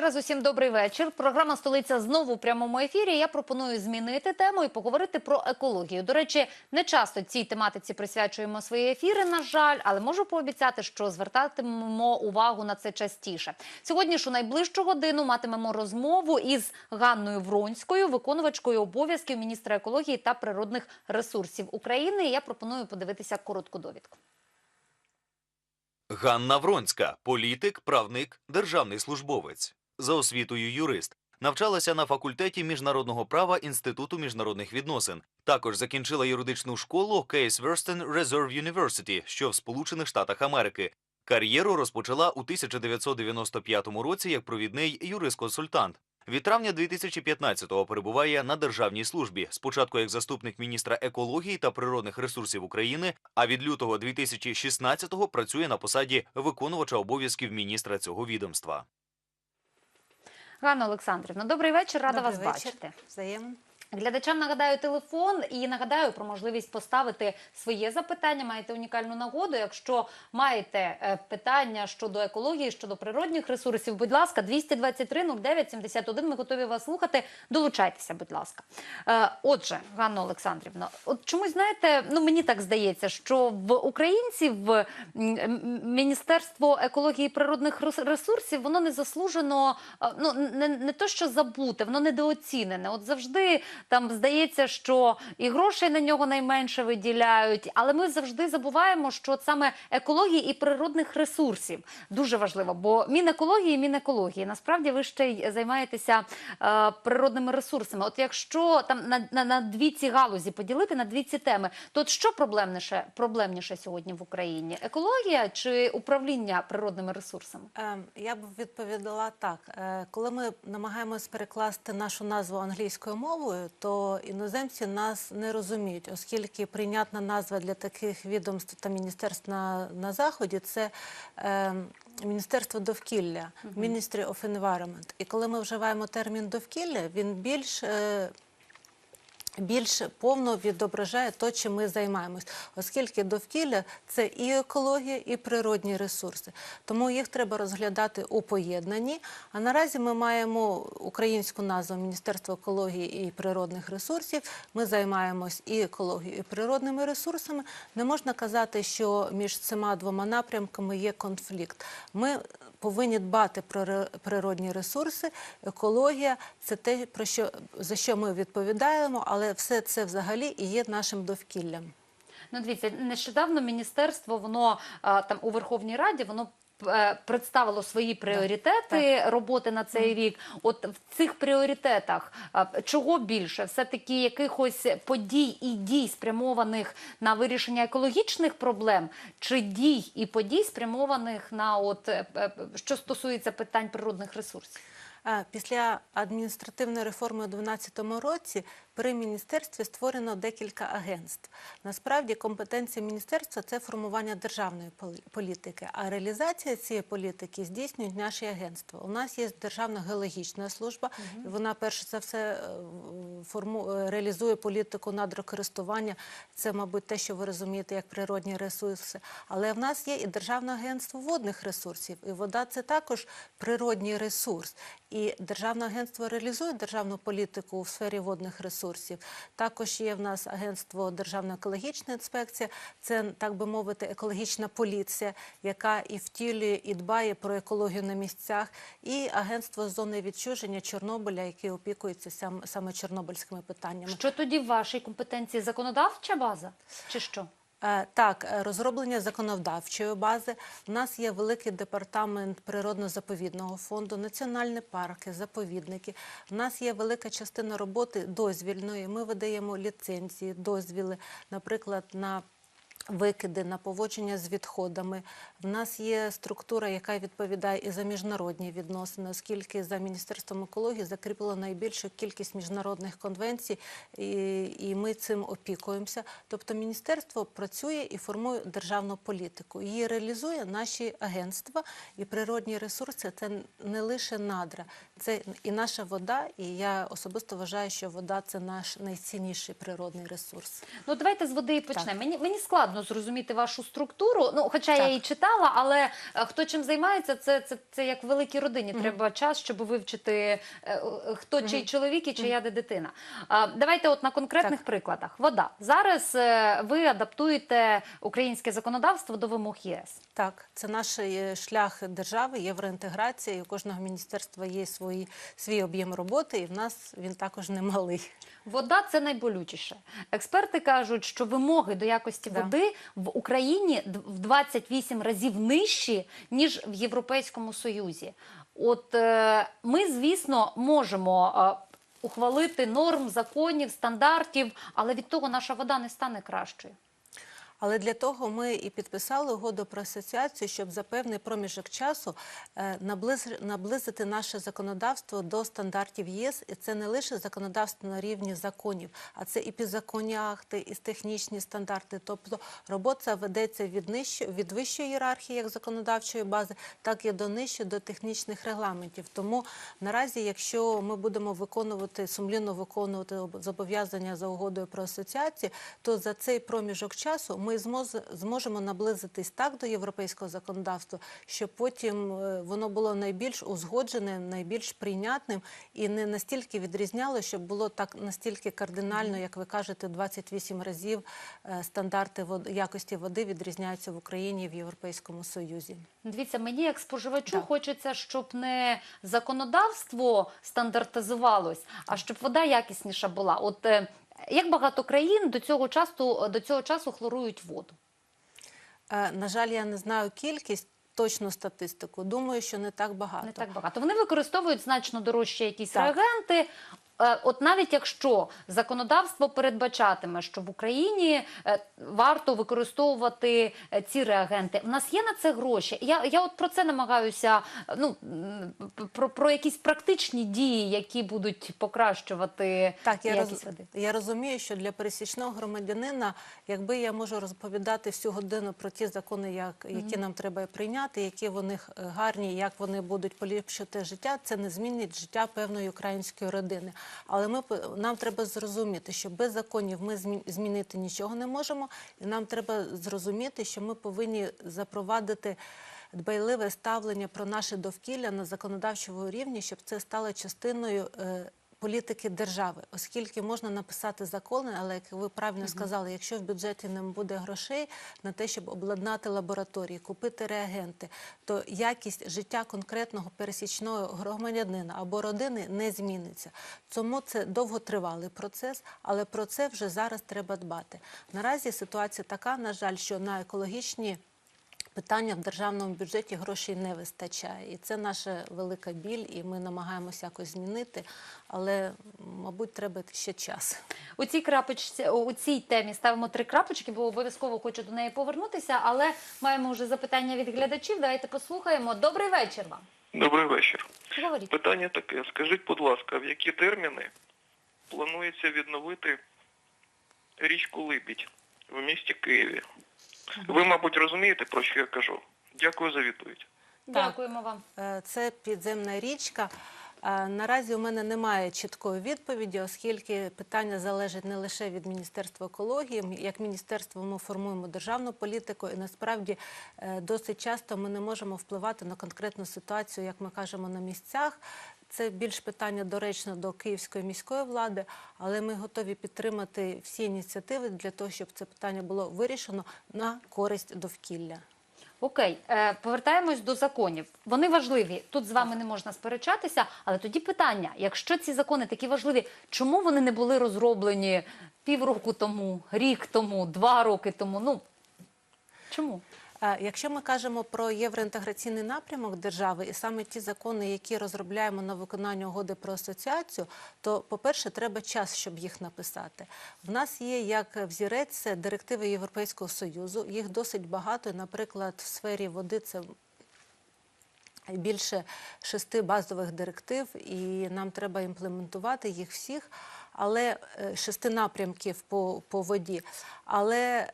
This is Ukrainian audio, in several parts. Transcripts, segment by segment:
раз усім добрий вечір. Програма Столиця знову в прямому ефірі. Я пропоную змінити тему і поговорити про екологію. До речі, не часто цій тематиці присвячуємо свої ефіри. На жаль, але можу пообіцяти, що звертатимемо увагу на це частіше. Сьогодні ж у найближчу годину матимемо розмову із Ганною Вронською, виконувачкою обов'язків міністра екології та природних ресурсів України. Я пропоную подивитися коротку довідку. Ганна Вронська – політик, правник, державний службовець. За освітою юрист. Навчалася на факультеті міжнародного права Інституту міжнародних відносин. Також закінчила юридичну школу Case Western Reserve University, що в Сполучених Штатах Америки. Кар'єру розпочала у 1995 році як провідний юрист-консультант. Від травня 2015-го перебуває на державній службі, спочатку як заступник міністра екології та природних ресурсів України, а від лютого 2016-го працює на посаді виконувача обов'язків міністра цього відомства. Ганна Олександрівна, добрий вечір. Рада Добрий вас вечір. бачити. Взаємно. Глядачам нагадаю телефон і нагадаю про можливість поставити своє запитання. Маєте унікальну нагоду. Якщо маєте е, питання щодо екології, щодо природних ресурсів, будь ласка, 223 09 71, Ми готові вас слухати. Долучайтеся, будь ласка. Е, Отже, Ганна Олександрівна, от чомусь знаєте, ну мені так здається, що в українців Міністерство екології і природних рес- ресурсів воно не заслужено, е, ну не, не то, що забуте, воно недооцінене. От завжди там здається, що і грошей на нього найменше виділяють, але ми завжди забуваємо, що саме екології і природних ресурсів дуже важливо. Бо Мінекології, Мінекології, насправді ви ще й займаєтеся е, природними ресурсами. От якщо там на, на, на дві ці галузі поділити на дві ці теми, то от що проблемніше, проблемніше сьогодні в Україні? Екологія чи управління природними ресурсами? Е, Я б відповідала так. Е, Коли ми намагаємось перекласти нашу назву англійською мовою, то іноземці нас не розуміють, оскільки прийнятна назва для таких відомств та міністерств на, на заході це е, Міністерство довкілля, Ministry of Environment. І коли ми вживаємо термін довкілля, він більш е, більш повно відображає те, чим ми займаємось, оскільки довкілля це і екологія, і природні ресурси. Тому їх треба розглядати у поєднанні. А наразі ми маємо українську назву Міністерство екології і природних ресурсів. Ми займаємось і екологією, і природними ресурсами. Не можна казати, що між цими двома напрямками є конфлікт. Ми повинні дбати про природні ресурси. Екологія це те, про що за що ми відповідаємо, але все це взагалі і є нашим довкіллям. Ну, дивіться, нещодавно міністерство воно там у Верховній Раді воно. Е, Представило свої пріоритети роботи на цей рік. От в цих пріоритетах чого більше? Все таки якихось подій і дій спрямованих на вирішення екологічних проблем, чи дій і подій спрямованих на от е, е, що стосується питань природних ресурсів? Після адміністративної реформи у 2012 році при міністерстві створено декілька агентств. Насправді компетенція міністерства це формування державної політики, а реалізація цієї політики здійснюють наші агентства. У нас є Державна геологічна служба, і вона перш за все е, форму, е, реалізує політику надрокористування. Це, мабуть, те, що ви розумієте, як природні ресурси. Але в нас є і Державне агентство водних ресурсів, і вода це також природній ресурс. І Державне агентство реалізує державну політику у сфері водних ресурсів. Також є в нас агентство Державна екологічна інспекція, це так би мовити, екологічна поліція, яка і втілює, і дбає про екологію на місцях, і агентство зони відчуження Чорнобиля, яке опікується сам, саме чорнобильськими питаннями. Що тоді в вашій компетенції законодавча база? Чи що? Е, Так, е, розроблення законодавчої бази. У нас є великий департамент природно-заповідного фонду, національні парки, заповідники. У нас є велика частина роботи дозвільної. Ми видаємо ліцензії, дозвіли, наприклад, на викиди, на поводження з відходами. В нас є структура, яка відповідає і за міжнародні відносини, оскільки за Міністерством екології закріплено найбільшу кількість міжнародних конвенцій, і, і ми цим опікуємося. Тобто міністерство працює і формує державну політику. Її реалізує наші агентства і природні ресурси. Це не лише надра, це і наша вода. І я особисто вважаю, що вода це наш найцінніший природний ресурс. Ну давайте з води і почнемо. Мені мені складно складно зрозуміти вашу структуру. Ну, хоча я її читала, але е, хто чим займається, це, це, це як в великій родині. Треба час, щоб вивчити е, е, хто чий чоловік і чия де дитина. А, давайте, от на конкретних прикладах. Вода зараз ви адаптуєте українське законодавство до вимог ЄС. Так, це наш шлях держави, євроінтеграція. І у кожного міністерства є свої, свій об'єм роботи, і в нас він також немалий. Вода це найболючіше. Експерти кажуть, що вимоги до якості Да. води в Україні в 28 разів нижчі, ніж в Європейському Союзі. От е, ми, звісно, можемо е, ухвалити норм, законів, стандартів, але від того наша вода не стане кращою. Але для того ми і підписали угоду про асоціацію, щоб за певний проміжок часу е, наблиз- наблизити наше законодавство до стандартів ЄС. І це не лише законодавство на рівні законів, а це і підзаконні акти, і технічні стандарти. Тобто робота ведеться від нижчо, від вищої ієрархії, як законодавчої бази, так і до нижчої, до технічних регламентів. Тому наразі, якщо ми будемо виконувати сумлінно виконувати об- зобов'язання за угодою про асоціацію, то за цей проміжок часу ми змоз- зможемо наблизитись так до європейського законодавства, щоб потім е, воно було найбільш узгоджене, найбільш прийнятним і не настільки відрізняло, щоб було так настільки кардинально, як ви кажете, 28 разів е, стандарти якості води відрізняються в Україні і в Європейському Союзі. Дивіться, мені як споживачу Да. хочеться, щоб не законодавство стандартизувалось, а щоб вода якісніша була. От е, як багато країн до цього часу до цього часу хлорують воду? Е, На жаль, я не знаю кількість. Точну статистику. Думаю, що не так багато. Не так багато. Вони використовують значно дорожчі якісь Так. реагенти. Е, От навіть якщо законодавство передбачатиме, що в Україні е, варто використовувати е, ці реагенти, в нас є на це гроші. Я, я от про це намагаюся. Ну про, про якісь практичні дії, які будуть покращувати Так, я, роз... води. я розумію, що для пересічного громадянина, якби я можу розповідати всю годину про ті закони, як, які нам треба прийняти, які вони гарні, як вони будуть поліпшити життя, це не змінить життя певної української родини. Але ми нам треба зрозуміти, що без законів ми змі- змінити нічого не можемо, і нам треба зрозуміти, що ми повинні запровадити. Дбайливе ставлення про наше довкілля на законодавчому рівні, щоб це стало частиною е, політики держави, оскільки можна написати закони, але як ви правильно сказали, якщо в бюджеті не буде грошей на те, щоб обладнати лабораторії, купити реагенти, то якість життя конкретного пересічного громадянина або родини не зміниться. Тому це довготривалий процес, але про це вже зараз треба дбати. Наразі ситуація така, на жаль, що на екологічні питання в державному бюджеті грошей не вистачає. І це наша велика біль, і ми намагаємося якось змінити, але, мабуть, треба ще час. У цій крапочці у цій темі ставимо три крапочки, бо обов'язково хочу до неї повернутися. Але маємо вже запитання від глядачів. Давайте послухаємо. Добрий вечір вам. Добрий вечір. Говоріть. Питання таке. Скажіть, будь ласка, в які терміни планується відновити річку Либідь в місті Києві? Ви, мабуть, розумієте, про що я кажу. Дякую за відповідь. Дякуємо вам. Е, Це підземна річка. Е, Наразі у мене немає чіткої відповіді, оскільки питання залежить не лише від Міністерства екології. Як міністерство ми формуємо державну політику, і насправді е, досить часто ми не можемо впливати на конкретну ситуацію, як ми кажемо, на місцях. Це більш питання доречно до київської міської влади, але ми готові підтримати всі ініціативи для того, щоб це питання було вирішено на користь довкілля. Окей, е, повертаємось до законів. Вони важливі. Тут з вами не можна сперечатися. Але тоді питання: якщо ці закони такі важливі, чому вони не були розроблені півроку тому, рік тому, два роки тому? Ну чому? Е, Якщо ми кажемо про євроінтеграційний напрямок держави і саме ті закони, які розробляємо на виконання угоди про асоціацію, то, по-перше, треба час, щоб їх написати. В нас є як взірець директиви Європейського Союзу. Їх досить багато. Наприклад, в сфері води це більше шести базових директив, і нам треба імплементувати їх всіх, але е, шести напрямків по, по воді. Але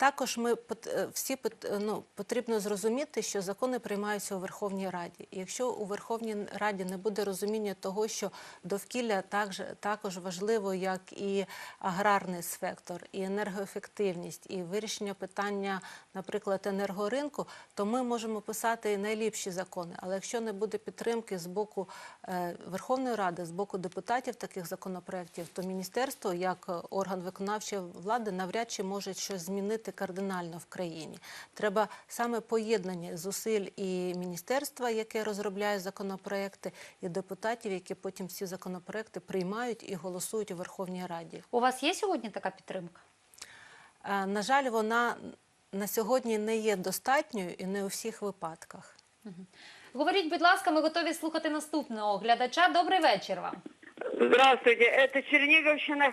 Також ми е, всі е, ну, потрібно зрозуміти, що закони приймаються у Верховній Раді. І якщо у Верховній Раді не буде розуміння того, що довкілля також, також важливо, як і аграрний сектор, і енергоефективність, і вирішення питання, наприклад, енергоринку, то ми можемо писати найліпші закони. Але якщо не буде підтримки з боку е, Верховної Ради, з боку депутатів таких законопроєктів, то міністерство, як орган виконавчої влади, навряд чи може щось змінити кардинально в країні. Треба саме поєднання зусиль і міністерства, яке розробляє законопроекти, і депутатів, які потім ці законопроекти приймають і голосують у Верховній Раді. У вас є сьогодні така підтримка? Е, На жаль, вона на сьогодні не є достатньою і не у всіх випадках. Говоріть, будь ласка, ми готові слухати наступного глядача. Добрий вечір вам. Здравствуйте, это Черниговщина,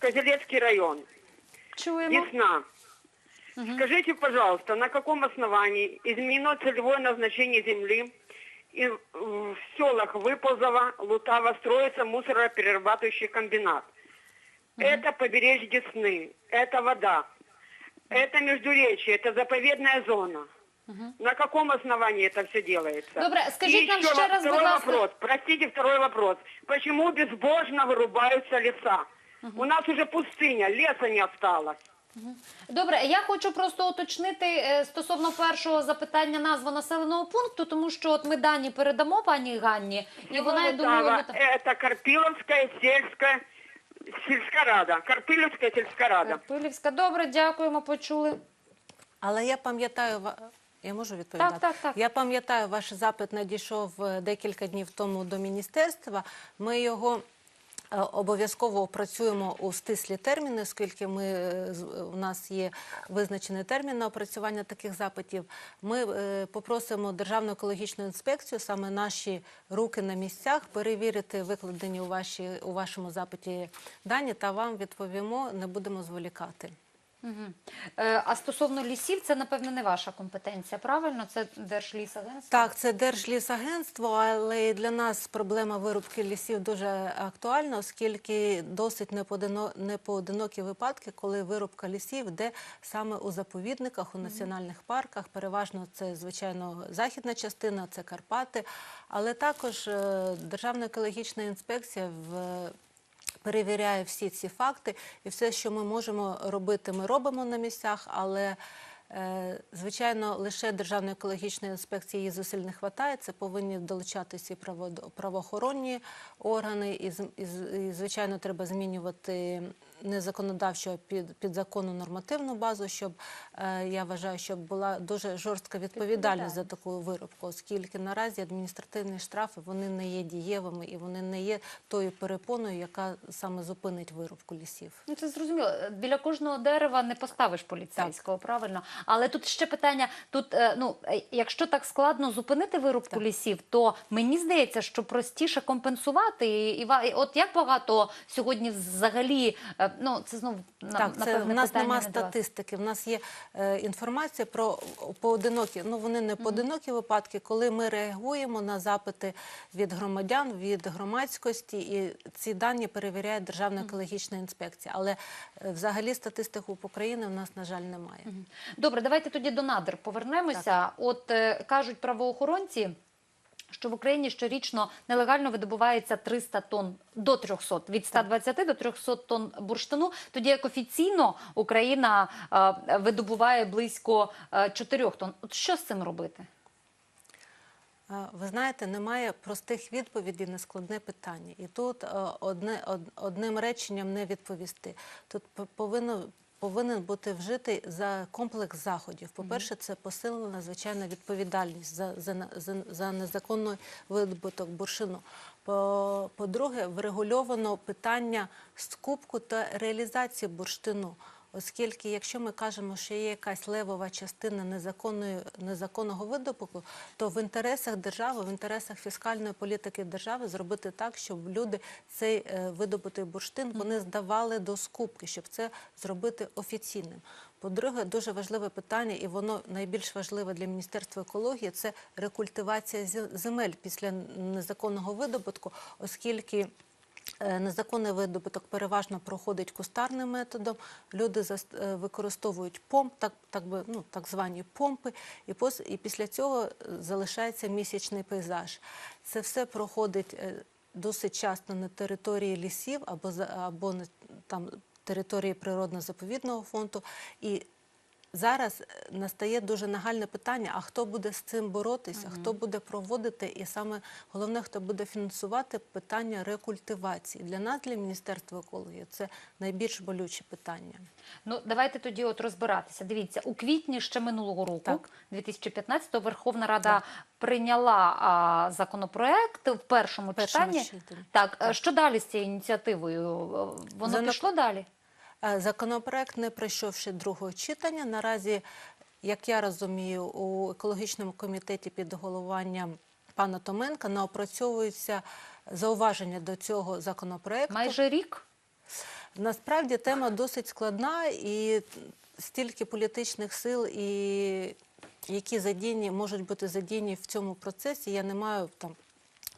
Козелецкий район. Чуємо. Весна. Скажите, пожалуйста, на каком основании изменено целевое назначение земли и в селах Выползово, Лутава строится мусороперерабатывающий комбинат? Это побережье Десны, это вода, это междуречие, это заповедная зона. На каком основании это все делается? Добре, скажіть И нам еще ще раз, будь второй ласка. вопрос. Простите, второй вопрос. Почему безбожно вырубаются леса? У нас уже пустыня, леса не осталось. Добре, я хочу просто уточнити е, стосовно першого запитання назву населеного пункту, тому що от ми дані передамо пані Ганні, і вона я думаю, это Карпиловская сельская сельская рада. Карпиловская сельская рада. Карпилівська. Добре, дякуємо, почули. Але я пам'ятаю, я можу відповідати? Так, так, так. Я пам'ятаю, ваш запит надійшов е, декілька днів тому до міністерства. Ми його обов'язково опрацюємо у стислі терміни, оскільки ми, е, з- у нас є визначений термін на опрацювання таких запитів. Ми е, попросимо Державну екологічну інспекцію, саме наші руки на місцях, перевірити викладені у, ваші, у вашому запиті дані та вам відповімо, не будемо зволікати. Е, А стосовно лісів, це напевно не ваша компетенція, правильно? Це Держлісагентство? Так, це Держлісагентство, але і для нас проблема вирубки лісів дуже актуальна, оскільки досить непоодино- непоодинокі випадки, коли вирубка лісів йде саме у заповідниках, у національних парках. Переважно це, звичайно, західна частина, це Карпати, але також е, Державна екологічна інспекція в перевіряє всі ці факти, і все, що ми можемо робити, ми робимо на місцях, але е, звичайно, лише Державної екологічної інспекції її зусиль не вистачає. Це повинні долучатися і право- правоохоронні органи, і, і, і звичайно, треба змінювати не законодавчу, а під, підзаконну нормативну базу, щоб е, я вважаю, щоб була дуже жорстка відповідальність за таку виробку, оскільки наразі адміністративні штрафи вони не є дієвими і вони не є тою перепоною, яка саме зупинить вирубку лісів. Ну, це зрозуміло. Біля кожного дерева не поставиш поліцейського, правильно? Але тут ще питання: тут, е, ну, е, якщо так складно зупинити вирубку Так. лісів, то мені здається, що простіше компенсувати. І, і, і от як багато сьогодні взагалі, е, ну це знову на- Так, це напевне в нас немає статистики. В нас є е, інформація про поодинокі, ну вони не поодинокі випадки, коли ми реагуємо на запити від громадян, від громадськості, і ці дані перевіряє Державна екологічна інспекція. Але е, взагалі статистику по Україні в нас, на жаль, немає. Добре, давайте тоді до надр повернемося. От е, кажуть правоохоронці. Що в Україні щорічно нелегально видобувається 300 тонн до 300, від 120 до 300 тонн бурштину, тоді як офіційно Україна е, видобуває близько е, 4 тонн. От що з цим робити? Е, Ви знаєте, немає простих відповідей на складне питання. І тут е, одне, одним реченням не відповісти. Тут повинно. Повинен бути вжитий за комплекс заходів. По-перше, це посилена звичайна відповідальність за, за, за, за незаконний видобуток буршину. По- По-друге, врегульовано питання скупку та реалізації бурштину. Оскільки, якщо ми кажемо, що є якась левова частина незаконної незаконного видобутку, то в інтересах держави, в інтересах фіскальної політики держави зробити так, щоб люди цей е, видобутий бурштин вони здавали до скупки, щоб це зробити офіційним. По-друге, дуже важливе питання, і воно найбільш важливе для Міністерства екології це рекультивація земель після незаконного видобутку, оскільки Незаконний видобуток переважно проходить кустарним методом. Люди е, використовують помп, так, так, би, ну, так звані помпи, і, пос, і після цього е, залишається місячний пейзаж. Це все проходить е, досить часто на території лісів або, або там, території природно-заповідного фонду. І Зараз е, настає дуже нагальне питання: а хто буде з цим боротися, хто буде проводити, і саме головне, хто буде фінансувати питання рекультивації. Для нас, для Міністерства екології, це найбільш болюче питання. Ну, давайте тоді от розбиратися. Дивіться, у квітні ще минулого року, Так. 2015-го, Верховна Рада прийняла а, законопроект в першому, першому читанні. читанні. Так, Так. е, що далі з цією ініціативою? Е, Воно Занап- пішло далі? Е, Законопроект, не пройшовши другого читання, наразі, як я розумію, у екологічному комітеті під головуванням пана Томенка наопрацьовуються зауваження до цього законопроекту. Майже рік? Насправді тема досить складна і стільки політичних сил, і які задіяні, можуть бути задіяні в цьому процесі. Я не маю там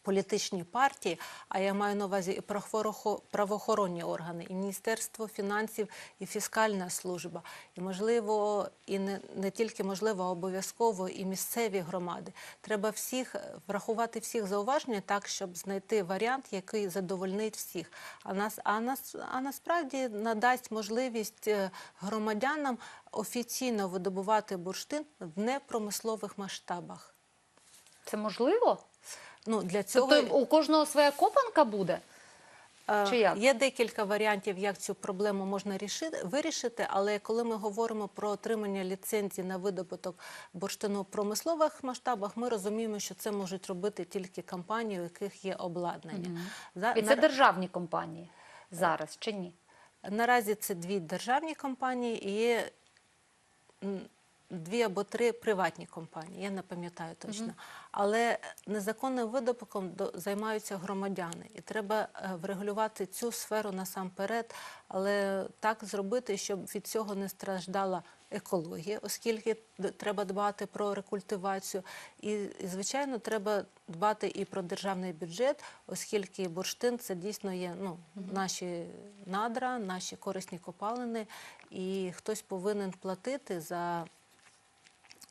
політичні партії, а я маю на увазі і правоохо- правоохоронні органи, і Міністерство фінансів, і фіскальна служба, і можливо, і не, не тільки можливо, а обов'язково і місцеві громади. Треба всіх е, врахувати всіх зауваження так, щоб знайти варіант, який задовольнить всіх. А нас, а нас, а насправді надасть можливість е, громадянам офіційно видобувати бурштин в непромислових масштабах. Це можливо? Ну для цього Тобто у кожного своя копанка буде? Е, Чи як? Є декілька варіантів, як цю проблему можна рішити, вирішити, але коли ми говоримо про отримання ліцензії на видобуток бурштину в промислових масштабах, ми розуміємо, що це можуть робити тільки компанії, у яких є обладнання. За- І це на- державні компанії зараз чи ні? Наразі це дві державні компанії і дві або три приватні компанії, я не пам'ятаю точно. Але незаконним видобутком до- займаються громадяни. І треба е, врегулювати цю сферу насамперед, але так зробити, щоб від цього не страждала екологія, оскільки треба дбати про рекультивацію. І, звичайно, треба дбати і про державний бюджет, оскільки бурштин це дійсно є ну, наші надра, наші корисні копалини, і хтось повинен платити за.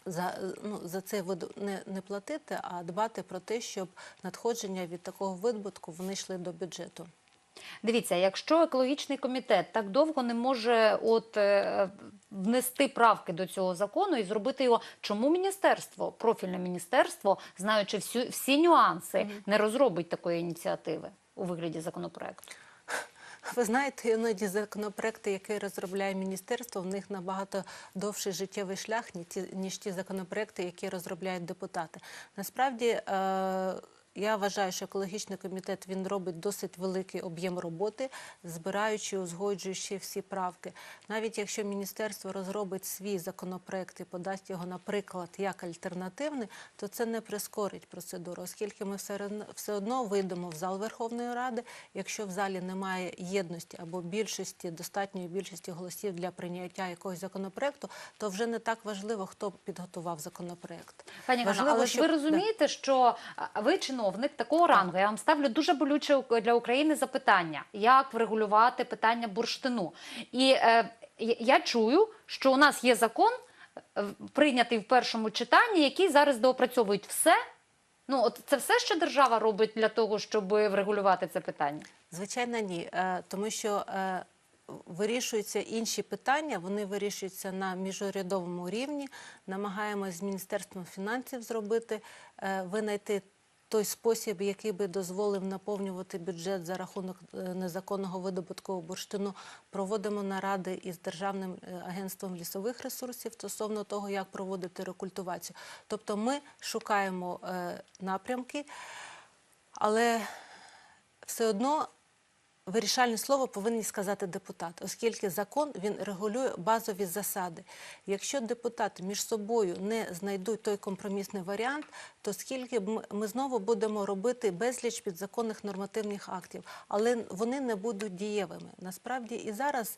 За, ну, за це не, не платити, а дбати про те, щоб надходження від такого видобутку вони йшли до бюджету. Дивіться, якщо екологічний комітет так довго не може от е, внести правки до цього закону і зробити його, чому міністерство, профільне міністерство, знаючи всю, всі нюанси, не розробить такої ініціативи у вигляді законопроекту? Ви знаєте, іноді законопроекти, які розробляє міністерство, в них набагато довший життєвий шлях, ні ніж ті законопроекти, які розробляють депутати. Насправді. Е- я вважаю, що екологічний комітет він робить досить великий об'єм роботи, збираючи, узгоджуючи всі правки. Навіть якщо міністерство розробить свій законопроект і подасть його, наприклад, як альтернативний, то це не прискорить процедуру, оскільки ми все одно, вийдемо в зал Верховної Ради. Якщо в залі немає єдності або більшості, достатньої більшості голосів для прийняття якогось законопроекту, то вже не так важливо, хто підготував законопроект. Пані Важливо, але ж ви розумієте, що ви чиновник такого рангу. Я вам ставлю дуже болюче для України запитання, як врегулювати питання бурштину. І е, я- чую, що у нас є закон, е, прийнятий в першому читанні, який зараз доопрацьовують все. Ну, от це все, що держава робить для того, щоб врегулювати це питання. Звичайно, ні, Е, тому що е, вирішуються інші питання, вони вирішуються на міжурядовому рівні. Намагаємось з Міністерством фінансів зробити, винайти той спосіб, який би дозволив наповнювати бюджет за рахунок е, незаконного видобутку бурштину. Проводимо наради із Державним е, агентством лісових ресурсів стосовно того, як проводити рекультивацію. Тобто ми шукаємо е, напрямки, але все одно вирішальне слово повинні сказати депутати, оскільки закон він регулює базові засади. Якщо депутати між собою не знайдуть той компромісний варіант, то скільки ми знову будемо робити безліч підзаконних нормативних актів, але вони не будуть дієвими. Насправді і зараз